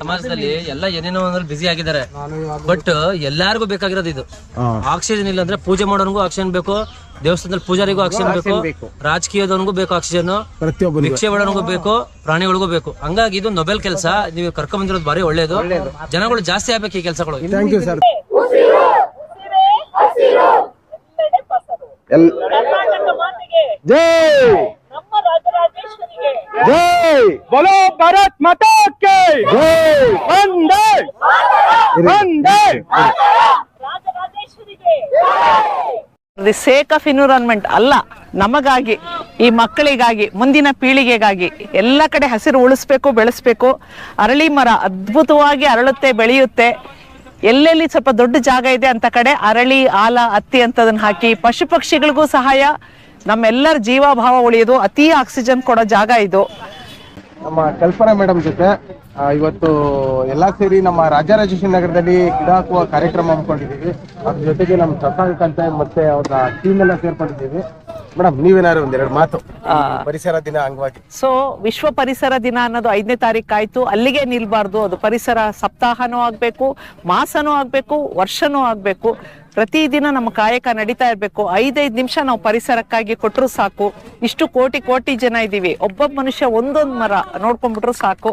ಸಮಾಜದಲ್ಲಿ ಎಲ್ಲ ಏನೇನೋ ಒಂದ್ರಲ್ಲಿ ಬಿಸಿ ಆಗಿದ್ದಾರೆ. ಬಟ್ ಎಲ್ಲಾರ್ಗೂ ಬೇಕಾಗಿರೋದು ಇದು. ಆಕ್ಸಿಜನ್ ಇಲ್ಲ ಅಂದ್ರೆ ಪೂಜೆ ಮಾಡೋನ್ಗೂ ಆಕ್ಸಿಜನ್ ಬೇಕು ದೇವಸ್ಥಾನದಲ್ಲಿ ಪೂಜಾರಿಗೂ ಆಕ್ಸಿಜನ್ ಬೇಕು ರಾಜಕೀಯದವನಿಗೂ ಬೇಕು ಆಕ್ಸಿಜನ್ ಭಿಕ್ಷೆ ಮಾಡೋನಿಗೂ ಬೇಕು ಪ್ರಾಣಿಗಳಿಗೂ ಬೇಕು. ಹಂಗಾಗಿ ಇದು ನೊಬೆಲ್ ಕೆಲಸ ನೀವು ಕರ್ಕೊಂಡ್ ಬಂದಿರೋದು ಬಾರಿ ಒಳ್ಳೇದು. ಜನಗಳು ಜಾಸ್ತಿ ಆಗ್ಬೇಕು ಈ ಕೆಲಸಗಳು. ಥ್ಯಾಂಕ್ ಯು ಸರ್ ಕರ್ನಾಟಕ ಮಾತೆಗೆ. ಜೈ! ಜೈ. ಬೋಲೋ Bharat Mata the sake of environment ಅಲ್ಲ ನಮಗಾಗಿ ಈ ಮಕ್ಕಳಿಗಾಗಿ ಮುಂದಿನ ಪೀಳಿಗೆಗಾಗಿ ಎಲ್ಲ ಕಡೆ ಹಸಿರು ಉಳಿಸ್ಬೇಕು ಬೆಳೆಸ್ಬೇಕು. ಅರಳಿ ಮರ ಅದ್ಭುತವಾಗಿ ಅರಳುತ್ತೆ ಬೆಳೆಯುತ್ತೆ. ಎಲ್ಲೆಲ್ಲಿ ಸ್ವಲ್ಪ ದೊಡ್ಡ ಜಾಗ ಇದೆ ಅಂತ ಕಡೆ ಅರಳಿ ಆಲ ಹತ್ತಿ ಅಂತದನ್ನ ಹಾಕಿ ಪಶು ಪಕ್ಷಿಗಳಿಗೂ ಸಹಾಯ. ನಮ್ಮೆಲ್ಲರ ಜೀವಭಾವ ಉಳಿಯೋದು ಅತಿ ಆಕ್ಸಿಜನ್ ಕೊಡೋ ಜಾಗ ಇದು. ನಮ್ಮ ಕಲ್ಪನಾ ಮೇಡಮ್ ಜೊತೆ ಇವತ್ತು ಎಲ್ಲಾ ಸೇರಿ ನಮ್ಮ ರಾಜರಾಜೇಶ್ವರಿ ನಗರದಲ್ಲಿ ಗಿಡ ಹಾಕುವ ಕಾರ್ಯಕ್ರಮ ಹಮ್ಮಿಕೊಂಡಿದ್ದೀವಿ. ಅದ್ರ ಜೊತೆಗೆ ನಮ್ಮ ಶಶಾಂಕ್ ಅಂತ ಮತ್ತೆ ಅವ್ರ ಟೀಮ್ ಎಲ್ಲ ಸೇರ್ಕೊಂಡಿದ್ದೀವಿ. ಮೇಡಮ್ ನೀವೇನಾದ್ರು ಒಂದೆರಡು ಮಾತು. ಪರಿಸರ ದಿನ ಅಂಗವಾಗಿ. ಸೊ ವಿಶ್ವ ಪರಿಸರ ದಿನ ಅನ್ನೋದು ಐದನೇ ತಾರೀಕು ಆಯ್ತು ಅಲ್ಲಿಗೆ ನಿಲ್ಬಾರ್ದು. ಅದು ಪರಿಸರ ಸಪ್ತಾಹನೂ ಆಗ್ಬೇಕು ಮಾಸನೂ ಆಗ್ಬೇಕು ವರ್ಷನೂ ಆಗ್ಬೇಕು. ಪ್ರತಿದಿನ ನಮ್ಮ ಕಾಯಕ ನಡೀತಾ ಇರಬೇಕು. ಐದೈದು ನಿಮಿಷ ನಾವು ಪರಿಸರಕ್ಕಾಗಿ ಕೊಟ್ಟರು ಸಾಕು. ಇಷ್ಟು ಕೋಟಿ ಕೋಟಿ ಜನ ಇದ್ದೀವಿ. ಒಬ್ಬೊಬ್ಬ ಮನುಷ್ಯ ಒಂದೊಂದು ಮರ ನೋಡ್ಕೊಂಡ್ಬಿಟ್ರು ಸಾಕು.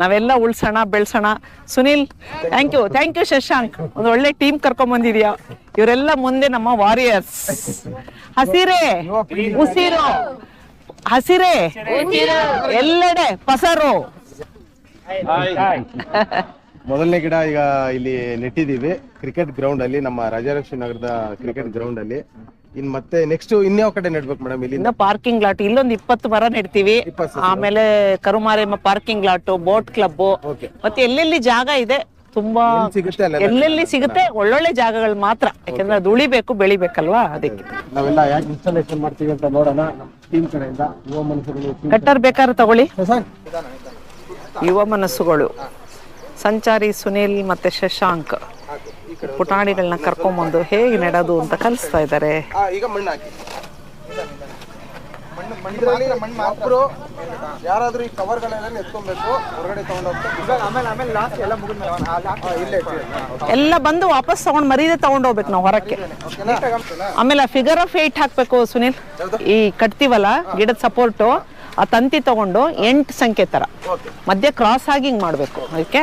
ನಾವೆಲ್ಲ ಉಳ್ಸೋಣ ಬೆಳ್ಸೋಣ. Sunil thank you thank you Shashank. ಒಂದು ಒಳ್ಳೆ ಟೀಮ್ ಕರ್ಕೊಂಡ್ ಬಂದಿದ್ಯಾ ಇವರೆಲ್ಲ ಮುಂದೆ ನಮ್ಮ ವಾರಿಯರ್ಸ್ ಹಸಿರೆ ಉಸಿರು. ಹಸಿರೆ ಎಲ್ಲೆಡೆ ಪಸರು. ಮೊದಲನೇ ಗಿಡ ಈಗ ಇಲ್ಲಿ ನೆಟ್ಟಿದ್ದೀವಿ. ಕ್ರಿಕೆಟ್ ಗ್ರೌಂಡ್ ಅಲ್ಲಿ ನಮ್ಮ ರಾಜಲಕ್ಷ್ಮಿ ನಗರದ ಕ್ರಿಕೆಟ್ ಗ್ರೌಂಡ್ ಅಲ್ಲಿ. ಇನ್ ಮತ್ತೆ ನೆಕ್ಸ್ಟ್ ಇನ್ಯಾವ ಕಡೆ ನೆಡ್ಬೇಕು ಮೇಡಮ್ ಇಲ್ಲಿ ಇನ್ನು ಪಾರ್ಕಿಂಗ್ ಲಾಟ್ ಇಲ್ಲೊಂದು ಇಪ್ಪತ್ತು ಮರ ನೆಡ್ತೀವಿ. ಇಪ್ಪತ್ತು ಆಮೇಲೆ Karumaremma parking lot boat club Okay. ಮತ್ತೆ ಎಲ್ಲೆಲ್ಲಿ ಜಾಗ ಇದೆ ತುಂಬಾ ಎಲ್ಲಿ ಸಿಗುತ್ತೆ ಅಲ್ಲೆಲ್ಲ? ಎಲ್ಲೆಲ್ಲಿ ಸಿಗುತ್ತೆ ಒಳ್ಳೊಳ್ಳೆ ಜಾಗಗಳು ಮಾತ್ರ. ಯಾಕಂದ್ರೆ ಅದು ಉಳಿಬೇಕು ಬೆಳಿಬೇಕಲ್ವಾ? ಅದಕ್ಕೆ. ನಾವೆಲ್ಲ ಯಾಕೆ ಇನ್ಸ್ಟಾಲೇಷನ್ ಮಾಡ್ತೀವಿ ಅಂತ ನೋಡೋಣ. ಟೀಮ್ ಕಡೆಯಿಂದ ಯುವ ಮನಸ್ಸುಗಳು ಕಟ್ಟರ್ ಬೇಕಾದ್ರೆ ತಗೊಳ್ಳಿ. ಯುವ ಮನಸ್ಸುಗಳು. ಸಂಚಾರಿ ಸುನೀಲ್ ಮತ್ತೆ ಶಶಾಂಕ್. ಪುಟಾಣಿಗಳನ್ನ ಕರ್ಕೊಂಬಂದು ಹೇಗೆ ನೆಡೋದು ಅಂತ ಕಲಿಸ್ತಾ ಇದ್ದಾರೆ. ಈಗ ಮಣ್ಣು ಹಾಕಿ. ಇದ್ರಲ್ಲಿ ಒಬ್ರು ಯಾರಾದ್ರೂ ಈ ಕವರ್ಗಳೆಲ್ಲ ಎತ್ಕೊಬೇಕು ಹೊರಗಡೆ ತಗೊಂಡೋಗ್ತಾರೆ ಆಮೇಲೆ ಆಮೇಲೆ ಲಾಸ್ಟ್ ಎಲ್ಲ ಇಲ್ಲೇ ಇಟ್ಟಿರೋದು. ಎಲ್ಲ ಬಂದು ವಾಪಸ್ ತಗೊಂಡ್ ಮರೀದೆ ತಗೊಂಡ್ ಹೋಗ್ಬೇಕು ನಾವು ಹೊರಕ್ಕೆ. ಆಮೇಲೆ ಫಿಗರ್ ಆಫ್ ಏಟ್ ಹಾಕ್ಬೇಕು ಸುನಿಲ್. ಈ ಕಟ್ತೀವಲ್ಲ ಗಿಡದ ಸಪೋರ್ಟು ಆ ತಂತಿ ತಗೊಂಡು ಎಂಟು ಸಂಖ್ಯೆ ತರ. ಮಧ್ಯೆ ಕ್ರಾಸ್ ಆಗಿ ಹಿಂಗ್ ಮಾಡ್ಬೇಕು. ಅದಕ್ಕೆ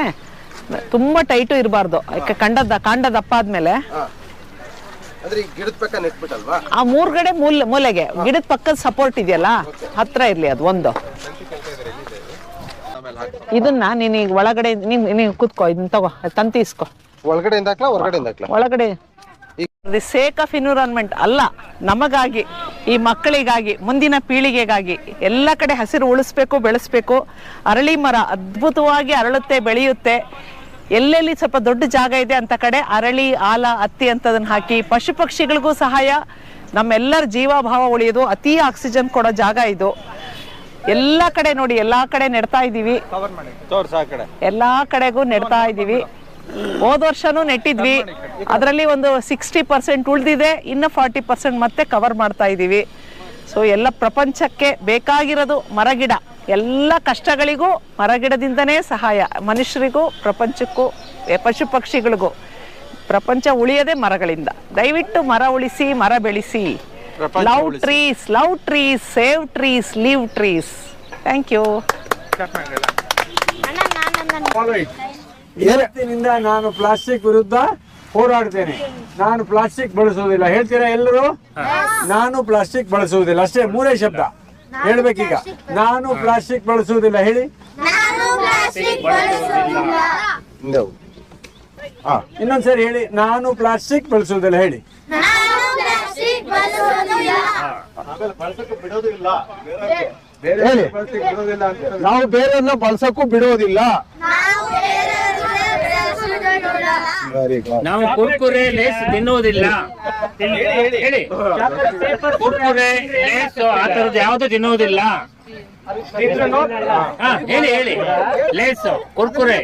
ತುಂಬಾ ಟೈಟು ಇರಬಾರ್ದು. ಯಾಕೆ ಕಂಡದ ಕಾಂಡ ದಪ್ಪ ಆದ್ಮೇಲೆ. ಆ ಮೂರ್ಗಡೆ ಮೂಲೆ ಮೂಲೆಗೆ. ಗಿಡದ ಪಕ್ಕದ ಸಪೋರ್ಟ್ ಇದೆಯಲ್ಲ? ಹತ್ರ ಇರ್ಲಿ ಅದು ಒಂದು. ಇದನ್ನ ನೀನ್ ಈಗ ಒಳಗಡೆ ನೀನ್ ನೀನ್ ಕೂತ್ಕೋ ಇದನ್ನ ತಗೋ. ತಂತಿ ಇಸ್ಕೋ. ಒಳಗಡೆ ಒಳಗಡೆ ದಿ ಸೇಕ್ ಆಫ್ ಎನ್ವಿರಾನ್ಮೆಂಟ್ ಅಲ್ಲ ನಮಗಾಗಿ ಈ ಮಕ್ಕಳಿಗಾಗಿ ಮುಂದಿನ ಪೀಳಿಗೆಗಾಗಿ ಎಲ್ಲ ಕಡೆ ಹಸಿರು ಉಳಿಸ್ಬೇಕು ಬೆಳೆಸ್ಬೇಕು. ಅರಳಿ ಮರ ಅದ್ಭುತವಾಗಿ ಅರಳುತ್ತೆ ಬೆಳೆಯುತ್ತೆ. ಎಲ್ಲೆಲ್ಲಿ ಸ್ವಲ್ಪ ದೊಡ್ಡ ಜಾಗ ಇದೆ ಅಂತ ಕಡೆ ಅರಳಿ ಆಲ ಹತ್ತಿ ಅಂತದನ್ನ ಹಾಕಿ ಪಶು ಪಕ್ಷಿಗಳಿಗೂ ಸಹಾಯ. ನಮ್ಮೆಲ್ಲರ ಜೀವಭಾವ ಉಳಿಯೋದು ಅತಿ ಆಕ್ಸಿಜನ್ ಕೊಡೋ ಜಾಗ ಇದು. ಎಲ್ಲ ಕಡೆ ನೋಡಿ ಎಲ್ಲಾ ಕಡೆ ನೆಡ್ತಾ ಇದ್ದೀವಿ ಎಲ್ಲಾ ಕಡೆಗೂ ನೆಡ್ತಾ ಇದ್ದೀವಿ ಹೋದ ವರ್ಷನೂ ನೆಟ್ಟಿದ್ವಿ. ಅದರಲ್ಲಿ ಒಂದು ಸಿಕ್ಸ್ಟಿ ಪರ್ಸೆಂಟ್ ಉಳಿದಿದೆ ಇನ್ನು ಫಾರ್ಟಿ ಪರ್ಸೆಂಟ್ ಮತ್ತೆ ಕವರ್ ಮಾಡ್ತಾ ಇದ್ದೀವಿ ಸೊ ಎಲ್ಲ ಪ್ರಪಂಚಕ್ಕೆ ಬೇಕಾಗಿರೋದು ಮರಗಿಡ. ಎಲ್ಲ ಕಷ್ಟಗಳಿಗೂ ಮರಗಿಡದಿಂದನೇ ಸಹಾಯ. ಮನುಷ್ಯರಿಗೂ ಪ್ರಪಂಚಕ್ಕೂ ಎ, ಪಶು ಪಕ್ಷಿಗಳಿಗೂ. ಪ್ರಪಂಚ ಉಳಿಯದೆ ಮರಗಳಿಂದ. ದಯವಿಟ್ಟು ಮರ ಉಳಿಸಿ ಮರ ಬೆಳೆಸಿ. Love trees love trees save trees leave trees thank you ಇವತ್ತಿನಿಂದ ನಾನು ಪ್ಲಾಸ್ಟಿಕ್ ವಿರುದ್ಧ ಹೋರಾಡ್ತೇನೆ. ನಾನು ಪ್ಲಾಸ್ಟಿಕ್ ಬಳಸುವುದಿಲ್ಲ. ಹೇಳ್ತೀರಾ ಎಲ್ಲರೂ? ನಾನು ಪ್ಲಾಸ್ಟಿಕ್ ಬಳಸುವುದಿಲ್ಲ. ಅಷ್ಟೇ ಮೂರೇ ಶಬ್ದ. ಹೇಳ್ಬೇಕೀಗ. ನಾನು ಪ್ಲಾಸ್ಟಿಕ್ ಬಳಸುವುದಿಲ್ಲ. ಹೇಳಿ. ಇನ್ನೊಂದ್ಸರಿ ಹೇಳಿ. ನಾನು ಪ್ಲಾಸ್ಟಿಕ್ ಬಳಸುವುದಿಲ್ಲ. ಹೇಳಿ. ಹೇಳಿ. ನಾವು ಬೇರೆಯನ್ನ ಬಳಸಕ್ಕೂ ಬಿಡೋದಿಲ್ಲ. ನಾವು ಕುರ್ಕುರೆ ಲೇಸ್ ತಿನ್ನುವುದಿಲ್ಲ. ಹೇಳಿ. ಕುರ್ಕುರೆ ಲೇಸ್ ಆ ತರದ್ದು ಯಾವುದು ತಿನ್ನುವುದಿಲ್ಲ. ಹೇಳಿ ಹೇಳಿ. ಲೇಸ್ ಕುರ್ಕುರೆ.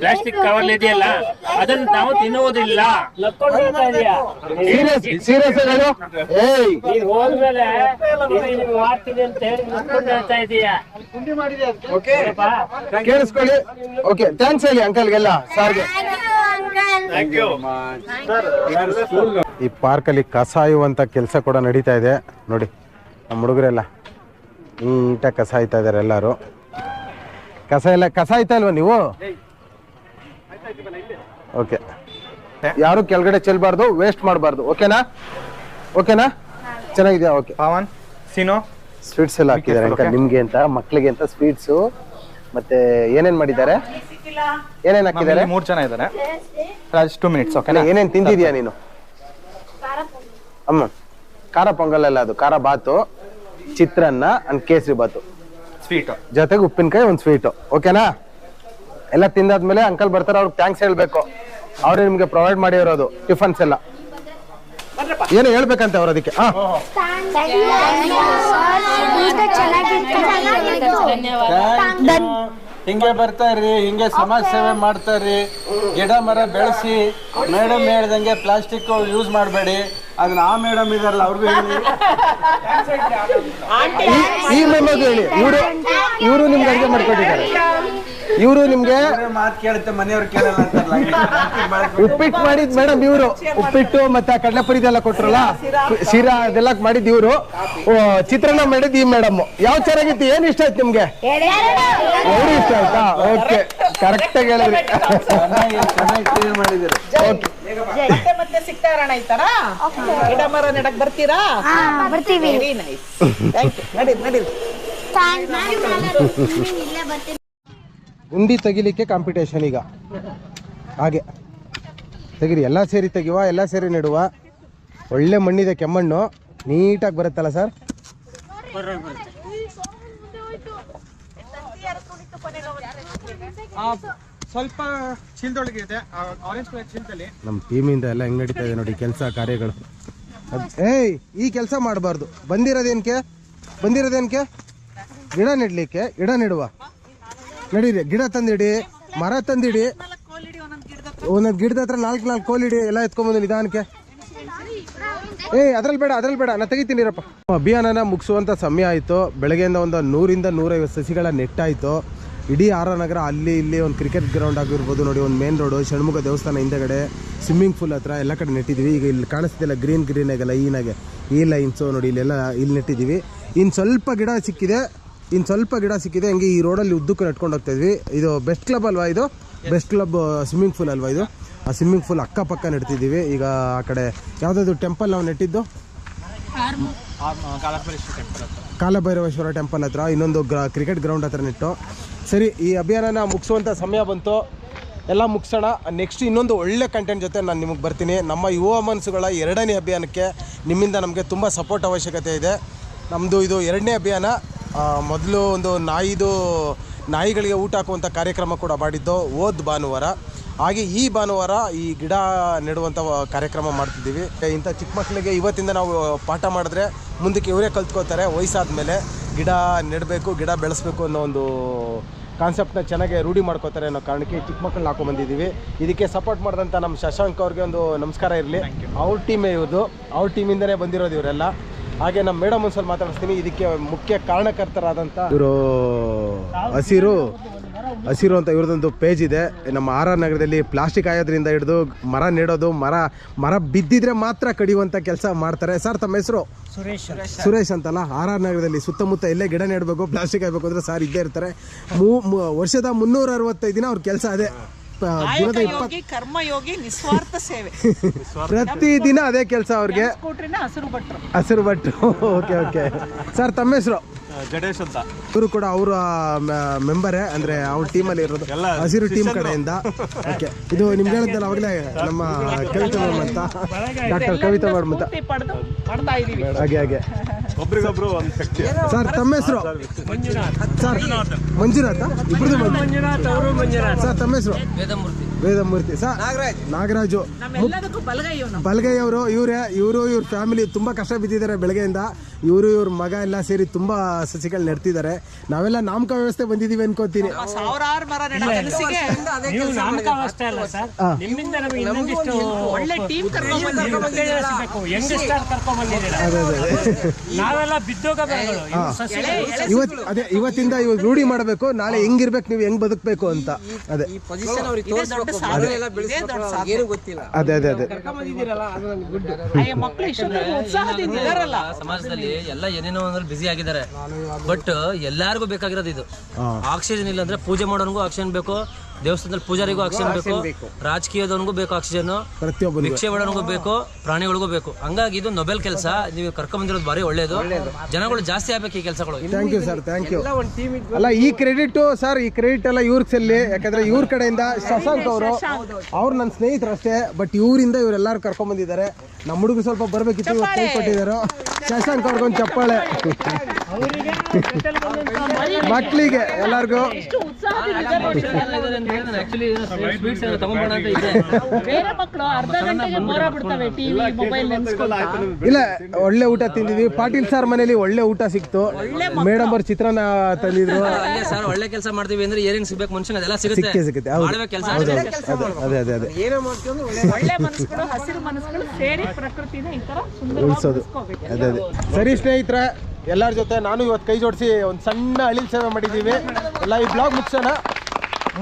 ಪ್ಲಾಸ್ಟಿಕ್ ಕವರ್ ಇದೆಯಲ್ಲ ಅದನ್ನು ನಾವು ತಿನ್ನುವುದಿಲ್ಲ. ಸೀರಿಯಸ್ ಹೋದ್ಮೇಲೆ ನೀನು ಮಾಡ್ತೀನಿ ಅಂತ ಹೇಳಿ ನಕ್ಕೊಂಡು ಹೇಳ್ತಾ ಇದೀಯಾ? ಓಕೆ. ಕೇಳಿಸ್ಕೊಳ್ಳಿ. ಓಕೆ ಥ್ಯಾಂಕ್ಸ್ ಹೇಳಿ ಅಂಕಲ್ಗೆಲ್ಲ ಸಾರ್ಗೆ. ಈ ಪಾರ್ಕಲ್ಲಿ ಕಸ ಇರುವಂತ ಕೆಲಸ ಕೂಡ ನಡೀತಾ ಇದೆ. ನೋಡಿ ನಮ್ಮ ಹುಡುಗರೆಲ್ಲ. ನೀಟಾಗಿ ಕಸ ಆಯ್ತಾ ಇದಾರೆ ಎಲ್ಲರೂ. ಕಸ ಎಲ್ಲ ಕಸ ಆಯ್ತಾ ಇಲ್ವಾ ನೀವು? ಓಕೆ ಯಾರು ಕೆಳಗಡೆ ಚೆಲ್ಬಾರ್ದು ವೇಸ್ಟ್ ಮಾಡಬಾರ್ದು. ಓಕೆನಾ ಓಕೆನಾ ಚೆನ್ನಾಗಿದೆಯಾ? ಓಕೆ ಪವನ್ ಸಿನೋ. ಸ್ವೀಟ್ಸ್ ಎಲ್ಲ ಹಾಕಿದ್ದಾರೆ ಅಂಕಲ್ ನಿಮ್ಗೆ ಅಂತ ಮಕ್ಳಿಗೆ ಅಂತ ಸ್ವೀಟ್ಸು ಮತ್ತೆ ಏನೇನ್ ಮಾಡಿದ್ದಾರೆ? ಏನೇನ್ ಹಾಕಿದ್ದಾರೆ? ಮೂರ್ ಜನ ಇದ್ದಾರೆ. ರಾಜ್ ಟೂ ಮಿನಿಟ್ಸ್ ಓಕೆನಾ ಏನೇನ್ ತಿಂದಿದ್ಯಾ ನೀನು? ಅಮ್ಮ ಖಾರ ಪೊಂಗಲ್ ಅಲ್ಲ ಅದು ಖಾರ ಬಾತು. ಚಿತ್ರಾನ್ನ ಅಂಡ್ ಕೇಸರಿ ಬಾತು ಸ್ವೀಟ್ ಜೊತೆಗೆ ಉಪ್ಪಿನಕಾಯಿ ಒಂದು ಸ್ವೀಟು ಓಕೆನಾ ಎಲ್ಲ ತಿಂದಾದ್ಮೇಲೆ ಅಂಕಲ್ ಬರ್ತಾರೆ ಅವ್ರಿಗೆ ಥ್ಯಾಂಕ್ಸ್ ಹೇಳ್ಬೇಕು. ಅವ್ರೇ ನಿಮಗೆ ಪ್ರೊವೈಡ್ ಮಾಡಿರೋದು ಟಿಫನ್ಸ್ ಎಲ್ಲ. ಏನು ಹೇಳ್ಬೇಕಂತ ಅವ್ರ ಅದಕ್ಕೆ? ಹಾ. ಹಿಂಗೆ ಬರ್ತಾ ಇರ್ರಿ ಹಿಂಗೆ ಸಮಾಜ ಸೇವೆ ಮಾಡ್ತಾ ಇರ್ರಿ ಗಿಡ ಮರ ಬೆಳೆಸಿ ಮೇಡಮ್ ಹೇಳ್ದಂಗೆ ಪ್ಲಾಸ್ಟಿಕ್ ಯೂಸ್ ಮಾಡಬೇಡಿ. ಅದನ್ನ ಆ ಮೇಡಮ್ ಇದಾರಲ್ಲ ಅವ್ರಿಗೂ ಹೇಳಿ. ಈ ಮೇಡಮ್ ಹೇಳಿ ಇವರು ಇವರು ನಿಮ್ಗೆ ಅಡುಗೆ ಮಾಡ್ಕೊಟ್ಟಿದ್ದಾರೆ. ಇವರು ನಿಮ್ಗೆ ಮಾತು ಕೇಳುತ್ತೆ ಮನೆಯವ್ರು ಕೇಳಲ್ಲ ಉಪ್ಪಿಟ್ಟು ಮಾಡಿದ್ ಮೇಡಮ್ ಇವರು. ಉಪ್ಪಿಟ್ಟು ಮತ್ತೆ ಆ ಕಡಲೆಪುರಿ ಇದೆಲ್ಲ ಕೊಟ್ರಲ್ಲ? ಶಿರಾ ಅದೆಲ್ಲ ಮಾಡಿದ್ ಇವರು. ಚಿತ್ರಾನ್ನ ಮಾಡಿದ್ ಈ ಮೇಡಮ್. ಯಾವ ಚೆನ್ನಾಗಿತ್ತು? ಏನ್ ಇಷ್ಟ ಆಯ್ತು ನಿಮ್ಗೆ? ಎರಡು ಇಷ್ಟ ಆಯ್ತಾ? ಓಕೆ ಕರೆಕ್ಟ್ ಆಗಿ ಹೇಳಿದ್ರಿ. ಚೆನ್ನಾಗಿ ಚೆನ್ನಾಗಿ ಕ್ಲಿಯರ್ ಮತ್ತೆ ಮತ್ತೆ ಸಿಗ್ತಾ ಈ ತರ? ಗಿಡ ಮರ ನೆಡಕ್ ಬರ್ತೀರಾ? ಬರ್ತೀವಿ. ವೆರಿ ನೈಸ್ ಥ್ಯಾಂಕ್ ಯು ನಡೀರಿ ನಡೀರಿ. ಗುಂಡಿ ತೆಗಿಲಿಕ್ಕೆ ಕಾಂಪಿಟೇಷನ್ ಈಗ. ಹಾಗೆ. ತೆಗಿರಿ ಎಲ್ಲ ಸೇರಿ ತೆಗಿವ ಎಲ್ಲ ಸೇರಿ ನೆಡುವ. ಒಳ್ಳೆ ಮಣ್ಣಿದೆ ಕೆಮ್ಮಣ್ಣು. ನೀಟಾಗಿ ಬರುತ್ತಲ್ಲ ಸರ್? ಸ್ವಲ್ಪ ಚೀಲದೊಳಗೆ ಇದೆ. ಆರೆಂಜ್ ಕಲರ್ ಚೀಲದಲ್ಲಿ. ನಮ್ಮ ಟೀಮಿಂದ ಎಲ್ಲ ಹೆಂಗ್ ನಡೀತಾ ಇದೆ ನೋಡಿ ಕೆಲಸ ಕಾರ್ಯಗಳು. ಏಯ್ ಈ ಕೆಲಸ ಮಾಡಬಾರ್ದು. ಬಂದಿರೋದೇನ್ಕೆ? ಬಂದಿರೋದೇನ್ಕೆ? ಗಿಡ ನೆಡ್ಲಿಕ್ಕೆ ಗಿಡ ನೆಡುವ. ನಡೀರಿ. ಗಿಡ ತಂದಿಡಿ, ಮರ ತಂದಿಡಿ. ಒಂದೊಂದು ಗಿಡದ ಹತ್ರ ನಾಲ್ಕು ನಾಲ್ಕು ಕೋಲಿಡಿ ಎಲ್ಲ ಎತ್ಕೊಂಬಂದು ನಿಧಾನಕ್ಕೆ. ಏಯ್ ಅದ್ರಲ್ಲಿ ಬೇಡ ಅದ್ರಲ್ಲಿ ಬೇಡ, ನಾ ತೆಗಿತೀನಿರಪ್ಪ ಅಭಿಯಾನನ ಮುಗಿಸುವಂಥ ಸಮಯ ಆಯಿತು. ಬೆಳಗ್ಗೆಯಿಂದ ಒಂದು ನೂರಿಂದ ನೂರೈವತ್ತು ಸಸಿಗಳ ನೆಟ್ಟಾಯಿತು. ಇಡೀ ಆರ ನಗರ ಅಲ್ಲಿ ಇಲ್ಲಿ ಒಂದು ಕ್ರಿಕೆಟ್ ಗ್ರೌಂಡ್ ಆಗಿರ್ಬೋದು, ನೋಡಿ, ಒಂದು ಮೇನ್ ರೋಡು ಷಣ್ಮುಖ ದೇವಸ್ಥಾನ ಹಿಂದೆಗಡೆ ಸ್ವಿಮ್ಮಿಂಗ್ ಪೂಲ್ ಹತ್ರ ಎಲ್ಲ ಕಡೆ ನೆಟ್ಟಿದ್ದೀವಿ ಈಗ ಇಲ್ಲಿ ಕಾಣಿಸ್ತಿಲ್ಲ ಗ್ರೀನ್ ಗ್ರೀನ್ ಆಗಲ್ಲ ಈನಾಗೆ ಈ ಲೈನ್ಸು ನೋಡಿ, ಇಲ್ಲೆಲ್ಲ ಇಲ್ಲಿ ನೆಟ್ಟಿದ್ದೀವಿ ಇನ್ನು ಸ್ವಲ್ಪ ಗಿಡ ಸಿಕ್ಕಿದೆ. ಇನ್ನು ಸ್ವಲ್ಪ ಗಿಡ ಸಿಕ್ಕಿದೆ ಹಂಗೆ ಈ ರೋಡಲ್ಲಿ ಉದ್ದಕ್ಕೂ ನೆಟ್ಕೊಂಡು ಹೋಗ್ತಾ ಇದ್ವಿ. ಇದು ಬೆಸ್ಟ್ ಕ್ಲಬ್ ಅಲ್ವಾ ಇದು? ಬೆಸ್ಟ್ ಕ್ಲಬ್ ಸ್ವಿಮ್ಮಿಂಗ್ ಫೂಲ್ ಅಲ್ವಾ ಇದು? ಆ ಸ್ವಿಮ್ಮಿಂಗ್ ಫೂಲ್ ಅಕ್ಕಪಕ್ಕ ನೆಡ್ತಿದ್ದೀವಿ. ಈಗ ಆ ಕಡೆ ಯಾವುದಾದ್ರು ಟೆಂಪಲ್ ನಾವು ನೆಟ್ಟಿದ್ದು? ಕಾಲಭೈರವೇಶ್ವರ ಟೆಂಪಲ್ ಹತ್ರ. ಇನ್ನೊಂದು ಗ್ರ ಕ್ರಿಕೆಟ್ ಗ್ರೌಂಡ್ ಹತ್ರ ನೆಟ್ಟು. ಸರಿ ಈ ಅಭಿಯಾನನ ಮುಗಿಸುವಂಥ ಸಮಯ ಬಂತು. ಎಲ್ಲ ಮುಗಿಸೋಣ. ನೆಕ್ಸ್ಟ್ ಇನ್ನೊಂದು ಒಳ್ಳೆ ಕಂಟೆಂಟ್ ಜೊತೆ ನಾನು ನಿಮಗೆ ಬರ್ತೀನಿ. ನಮ್ಮ ಯುವ ಮನಸ್ಸುಗಳ ಎರಡನೇ ಅಭಿಯಾನಕ್ಕೆ ನಿಮ್ಮಿಂದ ನಮಗೆ ತುಂಬ ಸಪೋರ್ಟ್ ಅವಶ್ಯಕತೆ ಇದೆ. ನಮ್ಮದು ಇದು ಎರಡನೇ ಅಭಿಯಾನ. ಮೊದಲು ಒಂದು ನಾಯಿದು ನಾಯಿಗಳಿಗೆ ಊಟ ಹಾಕುವಂಥ ಕಾರ್ಯಕ್ರಮ ಕೂಡ ಮಾಡಿದ್ದು ಓದ್ ಭಾನುವಾರ. ಹಾಗೆ ಈ ಭಾನುವಾರ ಈ ಗಿಡ ನೆಡುವಂಥ ಕಾರ್ಯಕ್ರಮ ಮಾಡ್ತಿದ್ದೀವಿ. ಇಂಥ ಚಿಕ್ಕ ಮಕ್ಕಳಿಗೆ ಇವತ್ತಿಂದ ನಾವು ಪಾಠ ಮಾಡಿದ್ರೆ ಮುಂದಕ್ಕೆ ಇವರೇ ಕಲ್ತ್ಕೋತಾರೆ ವಯಸ್ಸಾದ ಮೇಲೆ ಗಿಡ ನೆಡಬೇಕು ಗಿಡ ಬೆಳೆಸಬೇಕು ಅನ್ನೋ ಒಂದು ಕಾನ್ಸೆಪ್ಟ್ನ ಚೆನ್ನಾಗಿ ರೂಢಿ ಮಾಡ್ಕೋತಾರೆ ಅನ್ನೋ ಕಾರಣಕ್ಕೆ ಚಿಕ್ಕ ಮಕ್ಕಳನ್ನ ಹಾಕೊಂಡ್ಬಂದಿದ್ದೀವಿ ಇದಕ್ಕೆ ಸಪೋರ್ಟ್ ಮಾಡಿದಂಥ ನಮ್ಮ ಶಶಾಂಕ್ ಅವ್ರಿಗೆ ಒಂದು ನಮಸ್ಕಾರ ಇರಲಿ. ಅವ್ರ ಟೀಮೇ ಇವ್ರದ್ದು ಅವ್ರ ಟೀಮಿಂದನೇ ಬಂದಿರೋದು ಇವರೆಲ್ಲ. ಹಾಗೆ ನಮ್ಮ ಮೇಡಮ್ ಒಂದ್ಸಲ ಮಾತಾಡಿಸ್ತೀನಿ. ಇದಕ್ಕೆ ಮುಖ್ಯ ಕಾರಣಕರ್ತರಾದಂಥ ಇವರು ಹಸಿರು ಹಸಿರು ಅಂತ ಇವ್ರದೊಂದು ಪೇಜ್ ಇದೆ. ನಮ್ಮ ಆರ್ ಆರ್ ನಗರದಲ್ಲಿ ಪ್ಲಾಸ್ಟಿಕ್ ಆಯೋದ್ರಿಂದ ಹಿಡಿದು ಮರ ನೆಡೋದು ಮರ ಮರ ಬಿದ್ದಿದ್ರೆ ಮಾತ್ರ ಕಡಿಯುವಂಥ ಕೆಲಸ ಮಾಡ್ತಾರೆ. ಸರ್ ತಮ್ಮ ಹೆಸರು? ಸುರೇಶ್ ಸುರೇಶ್ ಅಂತಲ್ಲ? ಆರ್ ಆರ್ ನಗರದಲ್ಲಿ ಸುತ್ತಮುತ್ತ ಎಲ್ಲೇ ಗಿಡ ನೆಡಬೇಕು ಪ್ಲಾಸ್ಟಿಕ್ ಆಗ್ಬೇಕು ಅಂದ್ರೆ ಸರ್ ಇದ್ದೇ ಇರ್ತಾರೆ. ಮೂ ವರ್ಷದ ಮುನ್ನೂರ ಅರವತ್ತೈದು ದಿನ ಅವ್ರ ಕೆಲಸ ಅದೇ. ದಿನದ ಇಪ್ಪತ್ತು ಯೋಗಿ ಕರ್ಮಯೋಗಿ ನಿಸ್ವಾರ್ಥ ಸೇವೆ. ಪ್ರತಿದಿನ ಅದೇ ಕೆಲಸ ಅವ್ರಿಗೆ? ಹಸಿರು ಭಟ್ರು. ಹಸಿರು ಓಕೆ ಓಕೆ. ಸರ್ ತಮ್ಮ ಹೆಸರು? ಗಣೇಶ್ ಅಂತ. ಇವರು ಕೂಡ ಅವರ ಮೆಂಬರೇ ಅಂದ್ರೆ ಅವ್ರ ಅಲ್ಲಿ ಇರೋದು. ಹಸಿರು ಟೀಮ್ ಕಡೆಯಿಂದ. ಓಕೆ. ಇದು ನಿಮ್ಗೆ ಹೇಳಿದ್ದಲ್ಲ ಅವಾಗಲೇ ನಮ್ಮ ಕವಿತಾ ಮೇಡಮ್ ಅಂತ. ಡಾಕ್ಟರ್ ಕವಿತಾ ಮೇಡಮ್ ಅಂತ. ಹಾಗೆ ಹಾಗೆ. ಒಬ್ರಿಗೊಬ್ರು ಒಂದು ಶಕ್ತಿ. ಸರ್ ತಮ್ಮ ಹೆಸರು? ಸರ್ ಮಂಜುನಾಥ. ಇಬ್ಬರದು ಮಂಜುನಾಥ್ ಅವರು ಮಂಜುನಾಥ್. ಸರ್ ತಮ್ಮ ಹೆಸರು? ವೇದಮೂರ್ತಿ. ವೇದಮೂರ್ತಿ ಸರ್ ನಾಗರಾಜು. ಬಲಗೈ ಅವರು ಇವರೇ ಇವರು ಇವ್ರ ಫ್ಯಾಮಿಲಿ ತುಂಬಾ ಕಷ್ಟ ಬಿದ್ದಿದ್ದಾರೆ ಬೆಳಗ್ಗೆಯಿಂದ. ಇವರು ಇವ್ರ ಮಗ ಎಲ್ಲ ಸೇರಿ ತುಂಬಾ ಸಸಿಗಳು ನೆಡ್ತಿದ್ದಾರೆ. ನಾವೆಲ್ಲ ನಾಮಕ ವ್ಯವಸ್ಥೆ ಬಂದಿದೀವಿ ಅನ್ಕೋತೀನಿ. ಇವತ್ತಿಂದ ಇವಾಗ ರೂಢಿ ಮಾಡಬೇಕು. ನಾಳೆ ಹೆಂಗಿರ್ಬೇಕು ನೀವು ಹೆಂಗ್ ಬದುಕಬೇಕು ಅಂತ. ಅದೇ. ಅದೇ ಅದೇ ಅದೇ. ಸಮಾಜದಲ್ಲಿ ಎಲ್ಲ ಏನೇನೋ ಅಂದ್ರೆ ಬಿಸಿ ಆಗಿದ್ದಾರೆ. ಬಟ್ ಎಲ್ಲಾರ್ಗೂ ಬೇಕಾಗಿರೋದು ಇದು. ಆಕ್ಸಿಜನ್ ಇಲ್ಲ ಅಂದ್ರೆ ಪೂಜೆ ಮಾಡೋನ್ಗೂ ಆಕ್ಸಿಜನ್ ಬೇಕು. ದೇವಸ್ಥಾನದಲ್ಲಿ ಪೂಜಾರಿಗೂ ಆಕ್ಸಿಜನ್ ಬೇಕು ರಾಜಕೀಯದವನಿಗೂ ಬೇಕು ಆಕ್ಸಿಜನ್ ಪ್ರತಿಯೊಬ್ಬರು ಭಿಕ್ಷೆ ಮಾಡೋನಿಗೂ ಬೇಕು ಪ್ರಾಣಿಗಳಿಗೂ ಬೇಕು. ಹಂಗಾಗಿ ಇದು ನೊಬೆಲ್ ಕೆಲಸ. ನೀವು ಕರ್ಕೊಂಡ್ ಬಾರಿ ಭಾರಿ ಒಳ್ಳೇದು. ಜನಗಳು ಜಾಸ್ತಿ ಆಗ್ಬೇಕು ಈ ಕೆಲಸಗಳು. Thank you sir thank you ಅಲ್ಲ ಈ ಕ್ರೆಡಿಟ್ ಸರ್ ಈ ಕ್ರೆಡಿಟ್ ಎಲ್ಲ ಇವ್ರಿಗೆ ಸಲ್ಲಿ. ಯಾಕಂದ್ರೆ ಇವ್ರ ಕಡೆಯಿಂದ ಶಶಾಂಕ್ ಅವರು ಅವ್ರು ನನ್ನ ಸ್ನೇಹಿತರು ಅಷ್ಟೇ ಬಟ್ ಇವರಿಂದ ಇವರೆಲ್ಲರೂ ಕರ್ಕೊಂಡ್ ಬಂದಿದ್ದಾರೆ ನಮ್ಮ ಹುಡುಗರು ಸ್ವಲ್ಪ ಬರ್ಬೇಕಿತ್ತು ಇವತ್ತು ಕೈ ಕೊಟ್ಟಿದ್ದಾರೆ ಶಶಾಂಕ್ ಅವ್ರಿಗೊಂದು ಚಪ್ಪಾಳೆ. ಮಕ್ಕಳಿಗೆ ಎಲ್ಲಾರ್ಗು. ಆಕ್ಚುಲಿ ಸ್ವೀಟ್ಸ್ ತಗೊಂಬೋಣ ಅಂತ ಇದೆ ಬೇರೆ ಮಕ್ಕಳು ಅರ್ಧ ಗಂಟೆಗೆ ಮೋರ ಬಿಡ್ತವೆ ಟಿವಿ ಮೊಬೈಲ್ ಇಲ್ಲ ಒಳ್ಳೆ ಊಟ ತಿಂದಿದ್ವಿ. ಪಾಟೀಲ್ ಸರ್ ಮನೇಲಿ ಒಳ್ಳೆ ಊಟ ಸಿಕ್ತು. ಮೇಡಮ್ ಅವ್ರ ಚಿತ್ರಾನ್ನ ತಂದಿದ್ರು. ಸರ್ ಒಳ್ಳೆ ಕೆಲಸ ಮಾಡ್ತೀವಿ ಅಂದ್ರೆ ಏನೇನು ಸಿಗ್ಬೇಕು ಮನುಷ್ಯನ ಅದೆಲ್ಲ ಸಿಗುತ್ತೆ. ಸಿಕ್ಕೇ ಸಿಗುತ್ತೆ ಅದೇ ಅದೇ ಅದೇ ಒಳ್ಳೆ ಮನಸ್ಸುಗಳು ಹಸಿರು ಮನಸ್ಸುಗಳು ಸೇರಿ ಪ್ರಕೃತಿನ ಈ ತರ ಸುಂದರವಾಗಿ ಉಳಿಸೋದು. ಅದೇ. ಅದೇ ಸರಿ ಸ್ನೇಹಿತರೆ, ಎಲ್ಲರ ಜೊತೆ ನಾನು ಇವತ್ತು ಕೈ ಜೋಡಿಸಿ ಒಂದು ಸಣ್ಣ ಅಳಿಲ್ ಸೇವೆ ಮಾಡಿದ್ದೀವಿ. ಎಲ್ಲ ಈ ಬ್ಲಾಗ್ ಮುಗಿಸೋಣ.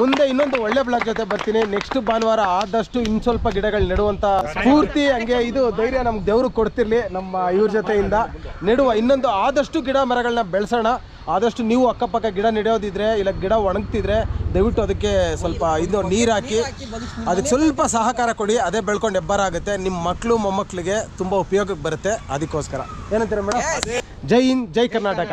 ಮುಂದೆ ಇನ್ನೊಂದು ಒಳ್ಳೆ ಬ್ಲಾಗ್ ಜೊತೆ ಬರ್ತೀನಿ. ನೆಕ್ಸ್ಟ್ ಭಾನುವಾರ ಆದಷ್ಟು ಇನ್ ಸ್ವಲ್ಪ ಗಿಡಗಳು ನೆಡುವಂತ ಸ್ಫೂರ್ತಿ ಹಂಗೆ ಇದು ಧೈರ್ಯ ನಮ್ಗೆ ದೇವ್ರಿಗೆ ಕೊಡ್ತಿರ್ಲಿ ನಮ್ಮ ಇವ್ರ ಜೊತೆಯಿಂದ. ನೆಡುವ ಇನ್ನೊಂದು ಆದಷ್ಟು ಗಿಡ ಮರಗಳನ್ನ ಬೆಳೆಸೋಣ. ಆದಷ್ಟು ನೀವು ಅಕ್ಕಪಕ್ಕ ಗಿಡ ನೆಡೆಯೋದಿದ್ರೆ ಇಲ್ಲ ಗಿಡ ಒಣಗ್ತಿದ್ರೆ ದಯವಿಟ್ಟು ಅದಕ್ಕೆ ಸ್ವಲ್ಪ ಇದು ನೀರು ಹಾಕಿ ಅದಕ್ಕೆ ಸ್ವಲ್ಪ ಸಹಕಾರ ಕೊಡಿ ಅದೇ ಬೆಳ್ಕೊಂಡು ಎಬ್ಬರ ಆಗುತ್ತೆ. ನಿಮ್ಮ ಮಕ್ಕಳು ಮೊಮ್ಮಕ್ಕಳಿಗೆ ತುಂಬ ಉಪಯೋಗಕ್ಕೆ ಬರುತ್ತೆ. ಅದಕ್ಕೋಸ್ಕರ. ಏನಂತೀರ ಮೇಡಮ್ ಜೈ ಹಿಂದ್ ಜೈ ಕರ್ನಾಟಕ.